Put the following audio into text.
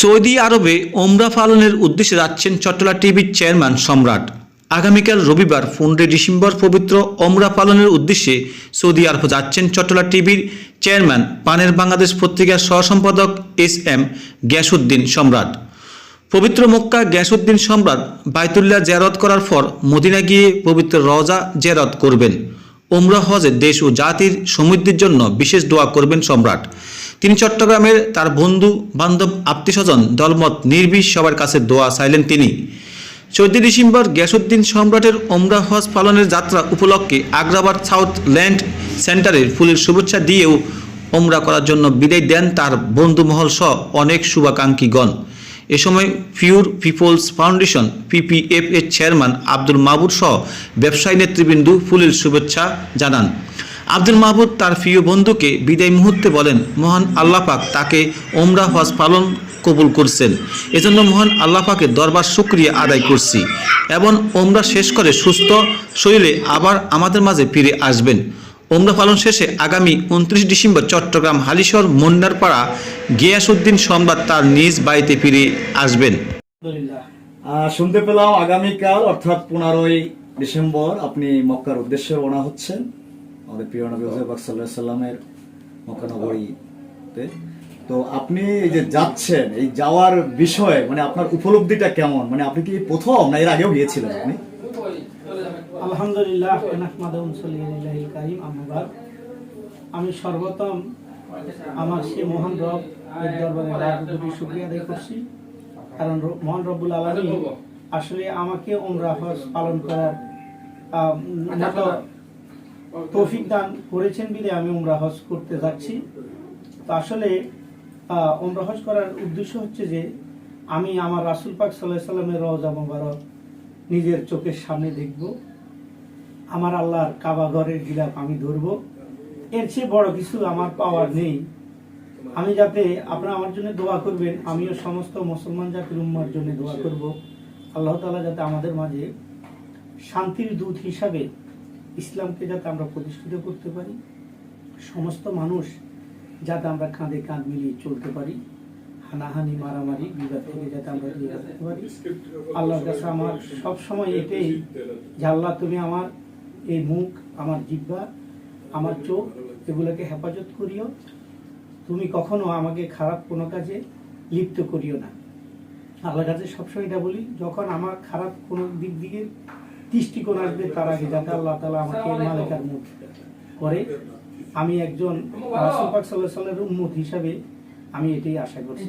Saudi আরবে ওমরা পালনের উদ্দেশ্যে যাচ্ছেন চট্টলা টিভির চেয়ারম্যান সম্রাট। আগামীকাল রবিবার পনেরোই ডিসেম্বর পবিত্র ওমরা পালনের উদ্দেশ্যে সৌদি আরব যাচ্ছেন চট্টলা টিভির চেয়ারম্যান, পানের বাংলাদেশ পত্রিকার সহসম্পাদক এস এম গ্যাসউদ্দিন সম্রাট। পবিত্র মক্কা গ্যাসউদ্দিন সম্রাট বাইতুল্লাহ জেরত করার পর মদিনা গিয়ে পবিত্র রজা জেরত করবেন। ওমরা হজে দেশ ও জাতির সমৃদ্ধির জন্য বিশেষ দোয়া করবেন সম্রাট। তিনি চট্টগ্রামের তার বন্ধু, বান্ধব, আত্মীয়স্বজন, দলমত, নির্বিষ সবার কাছে দোয়া চাইলেন তিনি। চৌদ্দ ডিসেম্বর গ্যাসউদ্দিন সম্রাটের ওমরা হজ পালনের যাত্রা উপলক্ষে আগ্রাবাদ সাউথ ল্যান্ড সেন্টারের ফুলের শুভেচ্ছা দিয়েও ওমরা করার জন্য বিদায় দেন তার বন্ধুমহল সহ অনেক শুভাকাঙ্ক্ষীগণ। এ সময় পিওর পিপলস ফাউন্ডেশন পিপিএফ এর চেয়ারম্যান আব্দুল মাহবুদ সহ ব্যবসায়ী নেতৃবৃন্দ ফুলের শুভেচ্ছা জানান। আব্দুল মাহবুদ তার প্রিয় বন্ধুকে বিদায় মুহূর্তে বলেন, মহান আল্লাহ পাক তাকে ওমরা হজ পালন কবুল করছেন। এজন্য মহান আল্লাহ পাকের দরবার শুক্রিয়া আদায় করছি এবং ওমরা শেষ করে সুস্থ শরীরে আবার আমাদের মাঝে ফিরে আসবেন। ওমরা পালন শেষে আগামী উনত্রিশ ডিসেম্বর চট্টগ্রাম, হালিশহর, মন্নারপাড়া, গিয়াসউদ্দিন সম্বাদ তার নিজ বাড়িতে ফিরে আসবেন। শুনতে পেলাম আগামীকাল, অর্থাৎ পনেরোই ডিসেম্বর, আপনি মক্কার উদ্দেশ্যে রওনা হচ্ছেন। আমাদের প্রিয় নবী হুজুর সাল্লাহ সাল্লামের মক্কা নগরীতে। তো আপনি এই যে যাচ্ছেন, এই যাওয়ার বিষয়ে মানে আপনার উপলব্ধিটা কেমন? মানে আপনি কি প্রথম না এর আগেও গিয়েছিলেন আপনি? আলহামদুলিল্লাহ কারীম আমি সর্বপ্রথম আমার সেই মহান রব দরবারে শুকরিয়া আদায় করছি। কারণ মহান রব্বুল আসলে আমাকে ওমরা হজ পালন করার তৌফিক দান করেছেন বিলে আমি ওমরা হজ করতে যাচ্ছি। তো আসলে ওমরা হজ করার উদ্দেশ্য হচ্ছে যে, আমি আমার রাসুল পাক সাল্লাহ সাল্লামের রওজা মোবারক নিজের চোখের সামনে দেখব। আমার আল্লাহর কাবা ঘরের গিলাপ আমি ধরব। এর চেয়ে বড় কিছু আমার পাওয়ার নেই। আমি যাতে আপনারা আমার জন্য দোয়া করবেন, আমিও সমস্ত মুসলমান জাতির উম্মার জন্য দোয়া করব। আল্লাহ তালা যাতে আমাদের মাঝে শান্তির দূত হিসাবে ইসলামকে যাতে আমরা প্রতিষ্ঠিত করতে পারি, সমস্ত মানুষ যাতে আমরা কাঁধে কাঁধ মিলিয়ে চলতে পারি, হানাহানি, মারামারি, বিবাদ থেকে যাতে আমরা দূরে রাখতে পারি। আল্লাহর কাছে আমার সবসময় এটাই যে, আল্লাহ, তুমি আমার এই মুখ, আমার জিহ্বা, আমার চোখ এগুলোকে হেফাজত করিও। তুমি কখনো আমাকে খারাপ কোনো কাজে লিপ্ত করিও না। আল্লাহর কাছে সবসময় এটা বলি, যখন আমার খারাপ কোনো দিক দিকে দৃষ্টিকোণ আসবে তার আগে যাতে আল্লাহ তালা আমাকে মালিকার মুখ করে। আমি একজন রাসুল পাক সাল্লাহ সাল্লামের উন্মত হিসাবে আমি এটাই আশা করছি।